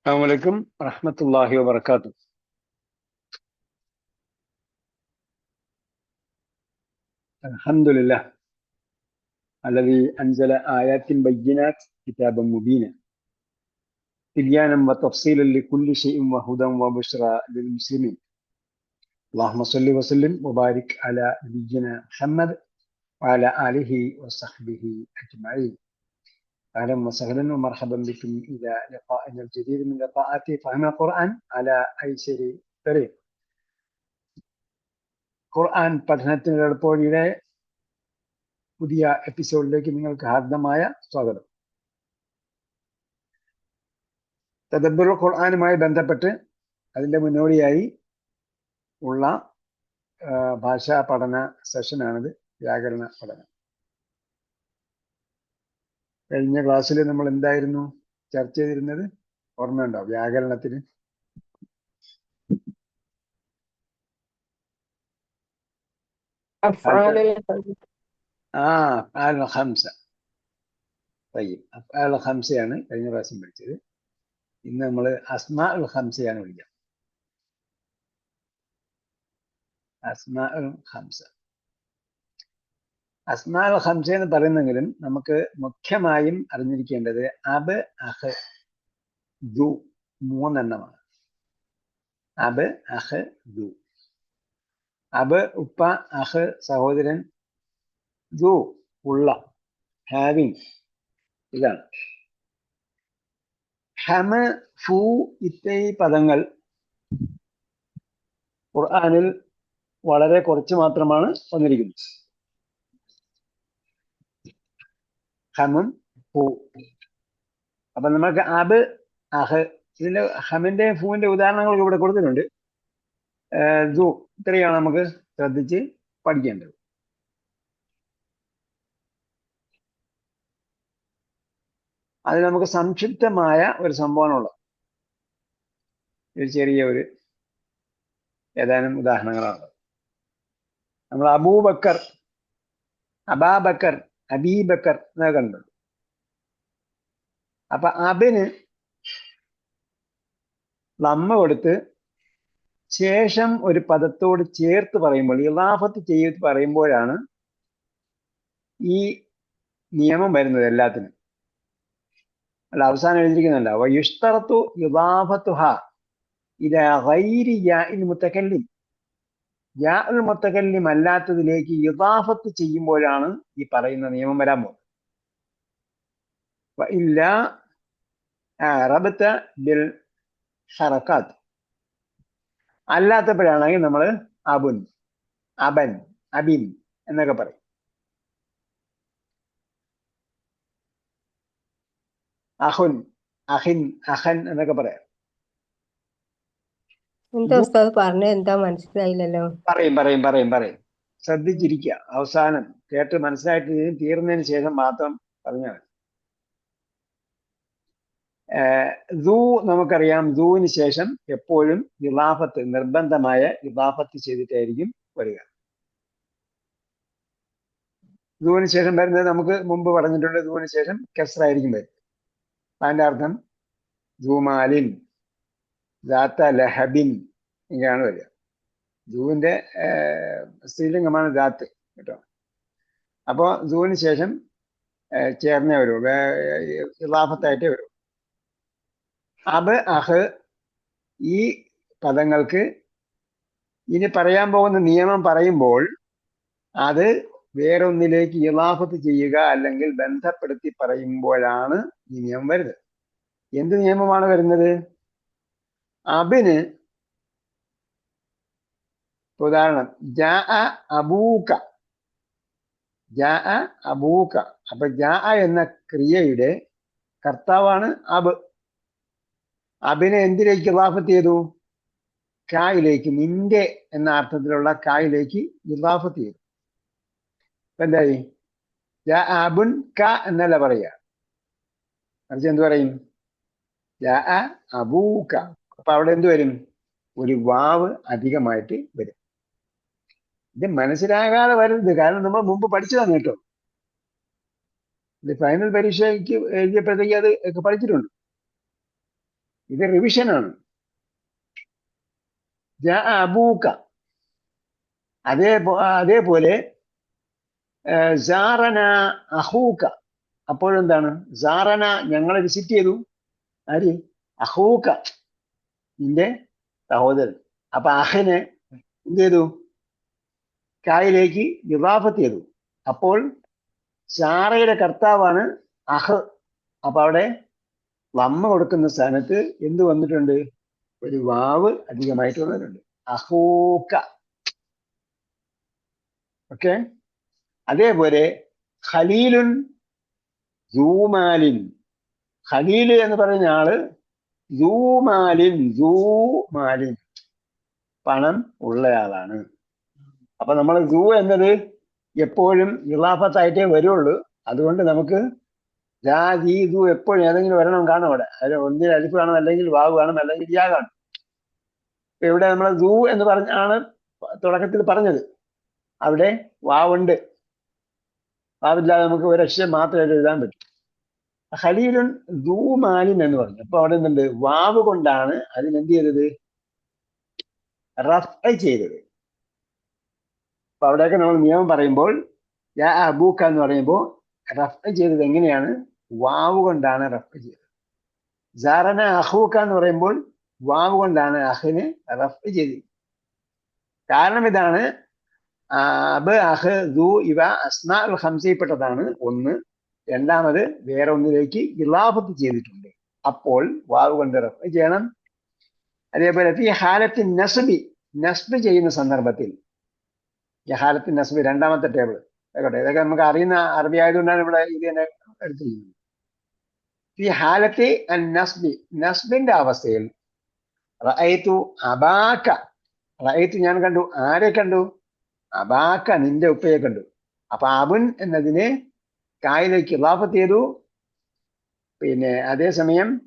السلام عليكم ورحمة الله وبركاته. الحمد لله الذي أنزل آيات بينات كتابا مبينا. تبيانا وتفصيلا لكل شيء وهدى وبشرى للمسلمين. اللهم صل وسلم وبارك على نبينا محمد وعلى آله وصحبه أجمعين. أهلا وسهلا ومرحبا بكم إلى لقائنا الجديد من لقاءات فهم القرآن على أيسر طريق ഖുർആൻ പഠനത്തിന് എളുപ്പവഴിയുടെ പുതിയ എപ്പിസോഡിലേക്ക് നിങ്ങൾക്ക് ഹാർദമായ സ്വാഗതം തദബ്ബുർ ഖുർആനുമായി ബന്ധപ്പെട്ട് അതിന്റെ മുന്നോടിയായി ഉള്ള ഭാഷാ പഠന സെഷനാണിത് വ്യാകരണ പഠനം കഴിഞ്ഞ ക്ലാസ്സിൽ നമ്മൾ എന്തായിരുന്നു ചർച്ച ചെയ്തിരുന്നത്? ഓർമ്മയുണ്ടോ? വ്യാകരണത്തിന്? ഹംസയാണ് കഴിഞ്ഞ പ്രാവശ്യം പഠിച്ചത്. ഇന്ന് നമ്മൾ അസ്മാ ഉൽ ഹംസയാണ് വിളിക്കാം. അസ്മാ ഉൽ ഹംസ. അസ്മാ ഹംസ എന്ന് പറയുന്നെങ്കിലും നമുക്ക് മുഖ്യമായും അറിഞ്ഞിരിക്കേണ്ടത് അബ് അഹ് ദു മൂന്നെണ്ണമാണ്. അബ് അഹ് ദു. അബ് ഉപ്പ അഹ് സഹോദരൻ ദു ഉള്ള ഹാവിങ് ഇതാണ്. ഹമ ഫു ഇത്തൈ പദങ്ങൾ ഖുർആാനിൽ വളരെ കുറച്ച് മാത്രമാണ് വന്നിരിക്കുന്നത്. ഹമും ഫു അപ്പൊ നമുക്ക് അബ് അഹ് ഇതിന്റെ ഹമിന്റെ ഫൂവിന്റെ ഉദാഹരണങ്ങൾ ഇവിടെ കൊടുത്തിട്ടുണ്ട്. ഇത്രയാണ് നമുക്ക് ശ്രദ്ധിച്ച് പഠിക്കേണ്ടത്. അത് നമുക്ക് സംക്ഷിപ്തമായ ഒരു സംഭവമാണുള്ളത്. ഒരു ചെറിയ ഒരു ഏതാനും ഉദാഹരണങ്ങളാണ്. നമ്മൾ അബൂബക്കർ അബാബക്കർ അബീബക്കർ എന്നൊക്കെ കണ്ടു. അപ്പൊ അബിന് നമ്മ കൊടുത്ത് ശേഷം ഒരു പദത്തോട് ചേർത്ത് പറയുമ്പോൾ ഇലാഫത്ത് ചെയ്ത് പറയുമ്പോഴാണ് ഈ നിയമം വരുന്നത് എല്ലാത്തിനും. അല്ല അവസാനം എഴുതിയിരിക്കുന്നുണ്ട് വയുഷ്തറത്തു ഇദാഫത്തുഹ ഇല ഗൈരി മുത്തക്കല്ലിം അല്ലാത്തതിലേക്ക് യഥാഫത്ത് ചെയ്യുമ്പോഴാണ് ഈ പറയുന്ന നിയമം വരാൻ പോകുന്നത്. ബിൽ ഹറക്കാത്ത് അല്ലാത്തപ്പോഴാണെങ്കിൽ നമ്മൾ അബുൻ അബൻ അബിൻ എന്നൊക്കെ പറയും. അഹുൻ അഹിൻ അഹൻ എന്നൊക്കെ പറയാം. എന്താ ഉസ്താദ് പറഞ്ഞ എന്താ മനസ്സിലായില്ലല്ലോ. പറയും പറയും പറയും പറയും. ശ്രദ്ധിച്ചിരിക്കുക. അവസാനം കേട്ട് മനസ്സിലായിട്ട് തീർന്നതിന് ശേഷം മാത്രം പറഞ്ഞാൽ ദൂ നമുക്കറിയാം ദൂവിന് ശേഷം എപ്പോഴും ഇതാഫത്ത് നിർബന്ധമായ ഇതാഫത്ത് ചെയ്തിട്ടായിരിക്കും വരിക. ദൂവിന് ശേഷം വരുന്നത് നമുക്ക് മുമ്പ് പറഞ്ഞിട്ടുണ്ട് ദൂവിന് ശേഷം കെസ്റായിരിക്കും വരും അതിന്റെ അർത്ഥം ജൂമാലിൻ ദാത്ത ലഹബിൻ ഇങ്ങനെയാണ് വരിക. ജൂവിന്റെ സ്ത്രീലിംഗമാണ് ദാത്ത് കേട്ടോ. അപ്പോൾ ജൂവിന് ശേഷം ചേർന്നേ വരൂ. ഇലാഫത്തായിട്ടേ വരൂ. അബ് അഹ് ഈ പദങ്ങൾക്ക് ഇനി പറയാൻ പോകുന്ന നിയമം പറയുമ്പോൾ അത് വേറൊന്നിലേക്ക് ഇലാഫത്ത് ചെയ്യുക അല്ലെങ്കിൽ ബന്ധപ്പെടുത്തി പറയുമ്പോഴാണ് ഈ നിയമം വരുന്നത്. എന്ത് നിയമമാണ് വരുന്നത്? അബിന് ഉദാഹരണം ജാ അബൂക്ക ജാ അബൂക്ക അപ്പൊ ജാ എന്ന ക്രിയയുടെ കർത്താവാണ് അബ്. അബിനെ എന്തിലേക്ക് ഇറാഫത്ത് ചെയ്തു? കായിലേക്ക് നിന്റെ എന്ന അർത്ഥത്തിലുള്ള കായിലേക്ക് ഇറാഫത്ത് ചെയ്തു. എന്തായി? അബുൻ ക എന്നല്ല പറയുക. മറിച്ച് എന്ത് പറയും? അബൂക്ക അപ്പൊ അവിടെ എന്ത് വരും? ഒരു വാവ് അധികമായിട്ട് വരും. ഇത് മനസ്സിലാകാതെ വരരുത്. കാരണം നമ്മൾ മുമ്പ് പഠിച്ചതാണ് കേട്ടോ. ഇത് ഫൈനൽ പരീക്ഷയ്ക്ക് എഴുതിയപ്പോഴത്തേക്ക് അത് പഠിച്ചിട്ടുണ്ട്. ഇത് റിവിഷനാണ് അബൂക്ക അതേ അതേപോലെ സാറന അഹൂക്ക. അപ്പോഴെന്താണ്? സാറന ഞങ്ങളെ വിസിറ്റ് ചെയ്തു. ആര്? അഹൂക്ക. നിന്റെ സഹോദരൻ. അപ്പൊ അഹനെ എന്ത് ചെയ്തു കായിലേക്ക് വിവാഹത്ത് ചെയ്തു. അപ്പോൾ സാറയുടെ കർത്താവാണ് അഹ്. അപ്പൊ അവിടെ വമ്മ കൊടുക്കുന്ന സ്ഥാനത്ത് എന്ത് വന്നിട്ടുണ്ട്? ഒരു വാവ് അധികമായിട്ട് വന്നിട്ടുണ്ട്. അഹൂക്ക. ഓക്കെ? അതേപോലെ ഖലീലുൻ ജൂമാലിൻ. ഖലീൽ എന്ന് പറയുന്ന ആൾ പണം ഉള്ളയാളാണ്. അപ്പൊ നമ്മൾ സൂ എന്നത് എപ്പോഴും ഇളാഫത്തായിട്ടേ വരുള്ളൂ. അതുകൊണ്ട് നമുക്ക് ജാ ദു എപ്പോഴും ഏതെങ്കിലും വരണം കാണും അവിടെ. അതിൽ ഒന്നിൽ അരിപ്പ് കാണും അല്ലെങ്കിൽ വാവ് കാണും അല്ലെങ്കിൽ യാ കാണും. ഇപ്പൊ ഇവിടെ നമ്മൾ സൂ എന്ന് പറഞ്ഞാണ് തുടക്കത്തിൽ പറഞ്ഞത്. അവിടെ വാവുണ്ട്. വാവില്ലാതെ നമുക്ക് ഒരു അക്ഷരം മാത്രമേ എഴുതാൻ പറ്റും. ഖലീലുൻ ദൂമാലിൻ എന്ന് പറഞ്ഞു. അപ്പൊ അവിടെ എന്തുണ്ട്? വാവ് കൊണ്ടാണ് അതിനെന്ത് ചെയ്തത്? റഫ് ചെയ്തത്. അപ്പൊ അവിടെയൊക്കെ നമ്മൾ നിയമം പറയുമ്പോൾ യാ അബൂക്ക എന്ന് പറയുമ്പോൾ റഫ് ചെയ്തത് എങ്ങനെയാണ്? വാവ് കൊണ്ടാണ് റഫ് ചെയ്തത്. ജാറന അഹൂക്ക എന്ന് പറയുമ്പോൾ വാവ് കൊണ്ടാണ് അഹിന് റഫ് ചെയ്തത്. കാരണം ഇതാണ് അബ് അഹ് ദു ഇവ അസ്മാ ഹംസയിൽപ്പെട്ടതാണ് ഒന്ന് രണ്ടാമത് വേറെ ഒന്നിലേക്ക് ഇലാഫത്ത് ചെയ്തിട്ടുണ്ട്. അപ്പോൾ വാവ് കൊണ്ട് റഫ് ചെയ്യണം. അതേപോലെ ഈ ഹാലത്തിൻ നസ്ബി നസ്ബ് ചെയ്യുന്ന സന്ദർഭത്തിൽ. ഈ ഹാലത്തിൻ നസ്ബ് രണ്ടാമത്തെ ടേബിൾ ആയിക്കോട്ടെ ഇതൊക്കെ നമുക്ക് അറിയുന്ന അറബി ആയതുകൊണ്ടാണ് ഇവിടെ ഇത് തന്നെ എടുത്തിരിക്കുന്നത്. ഈ ഹാലത്തെ നസ്ബി നസ്ബിന്റെ അവസ്ഥയിൽ റഅയ്തു അബാക്ക റഅയ്തു ഞാൻ കണ്ടു ആരെ കണ്ടു? അബാക്ക നിന്റെ ഉപ്പയെ കണ്ടു. അപ്പൊ അബുൻ എന്നതിനെ കായിലേക്ക് ഇലാഫത്ത് ചെയ്തു. പിന്നെ അതേസമയം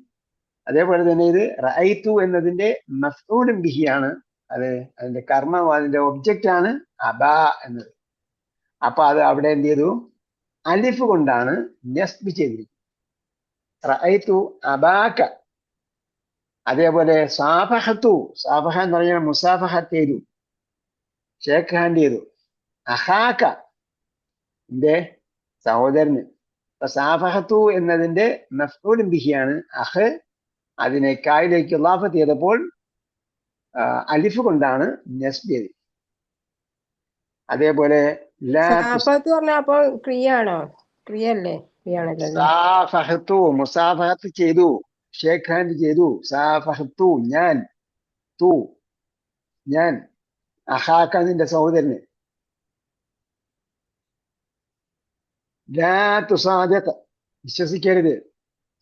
അതേപോലെ തന്നെ ഇത് റൈത്തു എന്നതിന്റെ മഫ്ഊലും ബിഹിയാണ്. അത് അതിന്റെ കർമ്മം അതിന്റെ ഒബ്ജക്റ്റ് ആണ് അബ എന്നത്. അപ്പൊ അത് അവിടെ എന്ത് ചെയ്തു? അലിഫ് കൊണ്ടാണ് നസ്ബ് ചെയ്തിരിക്കുന്നത്. റൈത്തു അബാക്ക അതേപോലെ സാഫഹത്തു. സാഫഹ എന്ന് പറഞ്ഞാൽ മുസാഫഹ തേരു ഷേഖ് ഹാൻഡ് ചെയ്തു. അഹാക്ക എന്റെ സഹോദരന്. അപ്പൊ സാഫഹത്തു എന്നതിന്റെ മഫ്ഊലും ബിഹിയാണ്. അഹ് അതിനെ കായിലേക്ക് ഇലാഫത്ത് ചെയ്തപ്പോൾ അലിഫ് കൊണ്ടാണ് നസ്ബ് ചെയ്തത്. അതേപോലെ ലാ തുസ്- സാഫത്ത് പറഞ്ഞാ അപ്പൊ ക്രിയ ആണോ ക്രിയ അല്ലേ ക്രിയ ആണല്ലോ അല്ലേ? സാഫഹത്തു മുസാഫഹത്ത് ചെയ്തു. ഷേഖ് ഹാൻഡ് ചെയ്തു. സാഫഹത്തു ഞാൻ. തു ഞാൻ. അഹാക്ക നിന്റെ സഹോദരന്. വിശ്വസിക്കരുത്.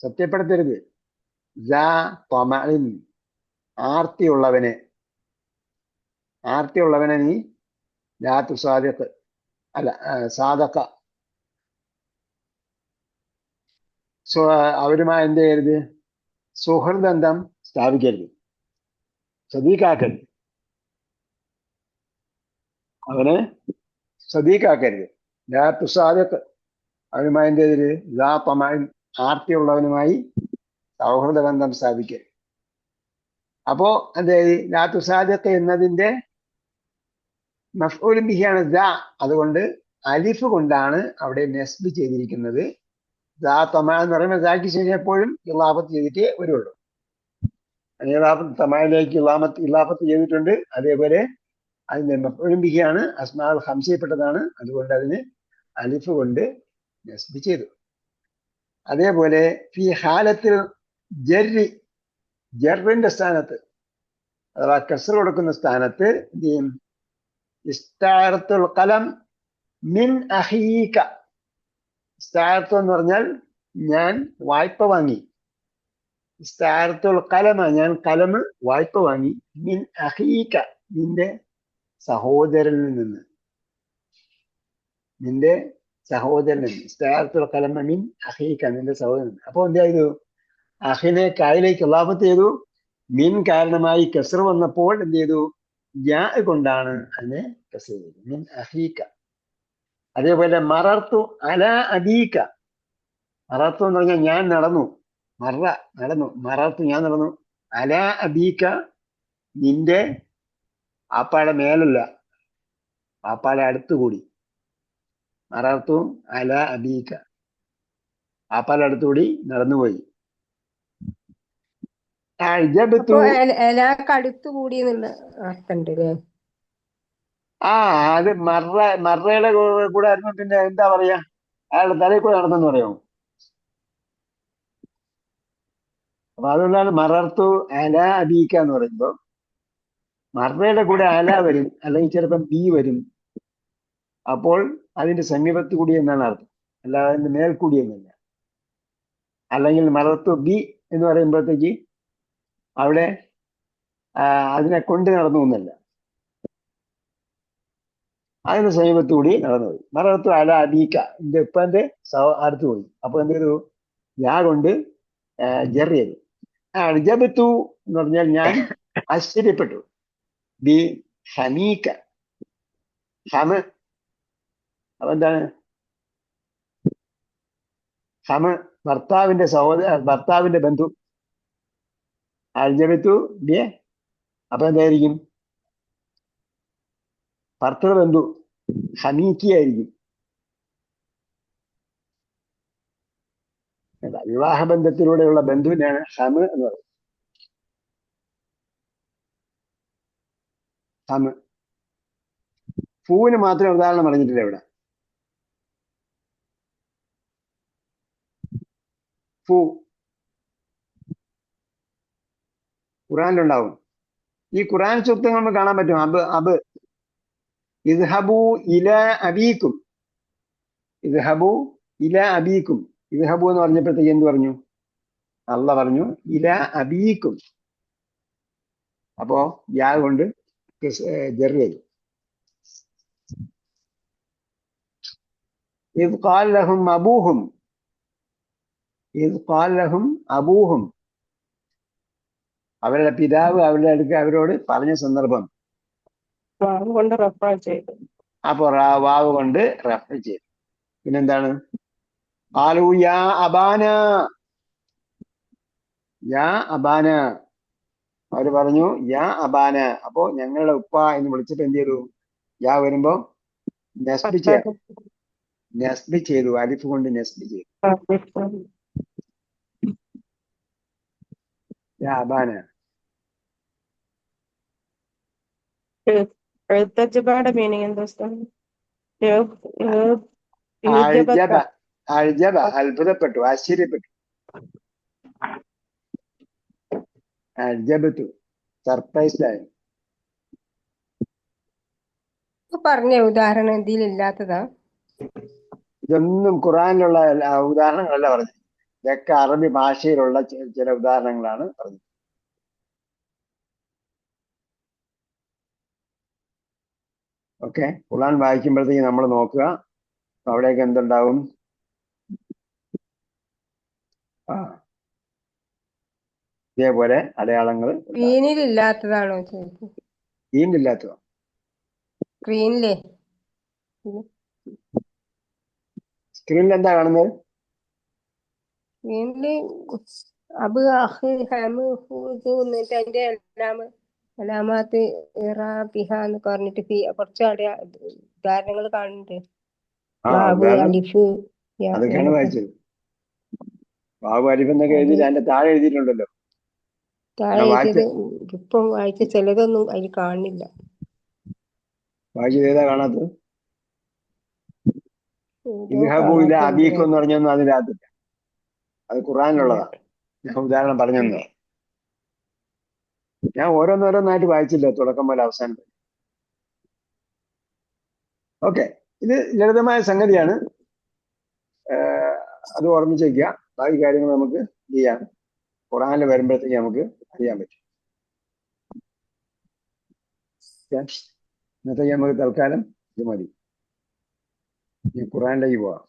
സത്യപ്പെടുത്തരുത്. ആർത്തിയുള്ളവനെ. ആർത്തിയുള്ളവനെ നീ ലാത്തു തുസാദിഖ് അല്ല സാധക്ക അവരുമായി എന്ത് ചെയ്യരുത്? സുഹൃദന്തം സ്ഥാപിക്കരുത്. സദീഖാക്കരുത് അവനെ സദീഖാക്കരുത് ലാത്തു തുസാദിഖ് അവനുമായി എന്ത് ചെയ്തത് ലാ തമഅൻ ആർത്തിയുള്ളവനുമായി സൗഹൃദ ബന്ധം സ്ഥാപിക്കുക അപ്പോ അതെ ലാ തുസാദിഖ് എന്നതിന്റെ മഫ്ഊലും ദ. അതുകൊണ്ട് അലിഫ് കൊണ്ടാണ് അവിടെ നെസ്ബ് ചെയ്തിരിക്കുന്നത്. ദാ തമ എന്ന് പറയുമ്പോൾ ദാക്ക് ശേഷം എപ്പോഴും ഇലാഫത്ത് ചെയ്തിട്ടേ വരുള്ളൂ. ഇലാഫത്ത് തമായിലേക്ക് ഇലാമത്ത് ഇലാഫത്ത് ചെയ്തിട്ടുണ്ട്. അതേപോലെ അതിന്റെ മഫ്ഊലും അസ്മാൽ ഹംസയപ്പെട്ടതാണ് അതുകൊണ്ട് അതിന് അലിഫ് കൊണ്ട് നസ്ബ് ചെയ്തു. അതേപോലെ ഫി ഹാലത്തിൽ ജെറി ജെറിന്റെ സ്ഥാനത്ത് അഥവാ കസർ കൊടുക്കുന്ന സ്ഥാനത്ത് എന്ത് ചെയ്യും? കലം മിൻ അഹീക. ഇസ്താറത്തു എന്ന് പറഞ്ഞാൽ ഞാൻ വായ്പ വാങ്ങി. ഇസ്താറത്തുൽ കലമ ഞാൻ കലമ് വായ്പ വാങ്ങി. മിൻ അഹീക നിന്റെ സഹോദരനിൽ നിന്ന്. നിന്റെ ഇസ്താറത്തുൽ കലമ മീൻ അഹീക്ക നിന്റെ സഹോദരൻ അപ്പൊ എന്ത് ചെയ്തു അഹിനെ കായിലേക്ക് ഇലാഫത്ത് ചെയ്തു മീൻ കാരണമായി കസർ വന്നപ്പോൾ എന്ത് ചെയ്തു? യാ കൊണ്ടാണ് അതിനെ കസർ ചെയ്തത്. മീൻ അഹീക്ക അതേപോലെ മറർത്തു അല അദീക്ക മറർത്തു എന്ന് പറഞ്ഞാൽ ഞാൻ നടന്നു. മറ നടന്നു. മറർത്തു ഞാൻ നടന്നു. അല അദീക്ക നിന്റെ ആപ്പാടെ മേലല്ല. ആപ്പാടെ അടുത്തുകൂടി. മറർത്തു അല അബീക്ക. ആപ്പാടെ അടുത്തുകൂടി നടന്നുപോയി. ആ അത് മറ മറയുടെ കൂടെ ആയിരുന്നു പിന്നെ എന്താ പറയാ? അയാളുടെ തലയിൽ കൂടെ നടന്നെന്ന് പറയാമോ? അപ്പൊ അതുകൊണ്ടാണ് മറർത്തു അല അബീക്ക എന്ന് പറയുമ്പോ മറയുടെ കൂടെ അല വരും അല്ലെങ്കിൽ ചിലപ്പം ബി വരും. അപ്പോൾ അതിന്റെ സമീപത്ത് കൂടി എന്നാണ് അർത്ഥം? അല്ലാതെ അതിന്റെ മേൽക്കൂടി എന്നല്ല അല്ലെങ്കിൽ മറത്തു ബി എന്ന് പറയുമ്പോഴത്തേക്ക് അവിടെ അതിനെ കൊണ്ട് നടന്നു എന്നല്ല. അതിന്റെ സമീപത്ത് കൂടി നടന്നു പോയി. മറത്തു അല അബീക്ക എന്റെ ഉപ്പാന്റെ സഹ- അടുത്ത് പോയി. അപ്പൊ എന്ത് ചെയ്തു? യാ കൊണ്ട് ജെറി ചെയ്തു. ജബത്തു എന്ന് പറഞ്ഞാൽ ഞാൻ ആശ്ചര്യപ്പെട്ടു. ബി ഹമീക്ക. ഹമ അപ്പൊ എന്താണ്? സമ ഭർത്താവിന്റെ സഹോദര ഭർത്താവിന്റെ ബന്ധു. അൽജബത്തു ഡിയെ? അപ്പൊ എന്തായിരിക്കും? ഭർത്തൃ ബന്ധു ഹമീക്കിയായിരിക്കും അല്ല, വിവാഹ ബന്ധത്തിലൂടെയുള്ള ബന്ധുവിനാണ് ഹമ എന്ന് പറയുന്നത്. ഹമ. പൂവിന് മാത്രമേ ഉദാഹരണം പറഞ്ഞിട്ടില്ല ഇവിടെ. ഫു. ഖുറാനിലുണ്ടാവും. ഈ ഖുറാൻ സൂക്തം നമുക്ക് കാണാൻ പറ്റും. അബ് അബ്. ഇസ്ഹബു ഇല അബീക്കും. ഇസ്ഹബു ഇല അബീക്കും. ഇസ്ഹബു എന്ന് പറഞ്ഞപ്പോഴത്തേക്ക് എന്ത് പറഞ്ഞു? അല്ല പറഞ്ഞു ഇല അബീക്കും. അപ്പോ യാ കൊണ്ട് ജെറിയായി ഇത് കാൽ ലഹും അബൂഹും. ഇത് അബൂഹും അവരുടെ പിതാവ് അവരുടെ അടുക്ക അവരോട് പറഞ്ഞ സന്ദർഭം. അപ്പൊ വാവ് കൊണ്ട് റെഫർ ചെയ്തു. പിന്നെന്താണ്? ആലൂയാ അബാന. യാ അബാന. അവർ പറഞ്ഞു യാ അബാന. അപ്പോ ഞങ്ങളുടെ ഉപ്പ എന്ന് വിളിച്ചിട്ട് എന്ത് ചെയ്തു? യാ വരുമ്പോ നെസ്ബി ചെയ്തു. നെസ്ബി ചെയ്തു. അലിഫ് കൊണ്ട് നെസ്ബി ചെയ്തു. മീനിങ് എന്താ അഴ്ജബ. അഴ്ജബ അത്ഭുതപ്പെട്ടു ആശ്ചര്യപ്പെട്ടു. അഴ്ജബത്തു സർപ്രൈസ്ഡായി പറഞ്ഞ ഉദാഹരണം ഇതിലില്ലാത്തതാ. ഇതൊന്നും ഖുറാനിലുള്ള ഉദാഹരണങ്ങളല്ല പറഞ്ഞത്. ഇതൊക്കെ അറബി ഭാഷയിലുള്ള ചില ഉദാഹരണങ്ങളാണ് പറഞ്ഞത്. ഓക്കെ ഖുർആൻ വായിക്കുമ്പോഴത്തേക്ക് നമ്മൾ നോക്കുക. അവിടെയൊക്കെ എന്തുണ്ടാവും? ആ ഇതേപോലെ അടയാളങ്ങൾ സ്ക്രീനിലില്ലാത്തതാണോ ചോദിച്ചത്? ഈണ്ടില്ലാത്തതോ സ്ക്രീനിലേ. സ്ക്രീനിൽ എന്താ കാണുന്നത്? സ്ക്രീനിൽ അബ് അഹ് ഹമ് എന്നിട്ട് അതിന്റെ അലാമ അലാമാത്ത് ഇറ പിഹ എന്ന് പറഞ്ഞിട്ട് കുറച്ച് അവിടെ ഉദാഹരണങ്ങൾ കാണുന്നുണ്ട്. അലിഫ് അതൊക്കെയാണ്. വായിച്ചത്. ബാബു അരിഫ് എന്നൊക്കെ എഴുതി അതിന്റെ താഴെ എഴുതിയിട്ടുണ്ടല്ലോ. താഴെ എഴുതിയത് ഇപ്പം വായിച്ച ചിലതൊന്നും അതിൽ കാണുന്നില്ല. വായിച്ചത് ഏതാ കാണാത്തത്? ഇദ്ഹബു ഇല എന്ന് പറഞ്ഞൊന്നും അതിനകത്തില്ല. അത് ഖുറാനുള്ളതാണ് ഞാൻ ഉദാഹരണം പറഞ്ഞു പറഞ്ഞെന്ന് ഞാൻ ഓരോന്നോരോന്നായിട്ട് വായിച്ചില്ല തുടക്കം പോലെ അവസാനം ഓക്കെ. ഇത് ലളിതമായ സംഗതിയാണ്. അത് ഓർമ്മിച്ച് വയ്ക്കുക ബാക്കി കാര്യങ്ങൾ നമുക്ക് ചെയ്യാം. ഖുറാനിൽ വരുമ്പോഴത്തേക്ക് നമുക്ക് അറിയാൻ പറ്റും. ഇന്നത്തേക്ക് ഇന്നത്തെ നമുക്ക് തൽക്കാലം ഇത് മതി. ഈ ഖുറാനിലേക്ക് പോവാം.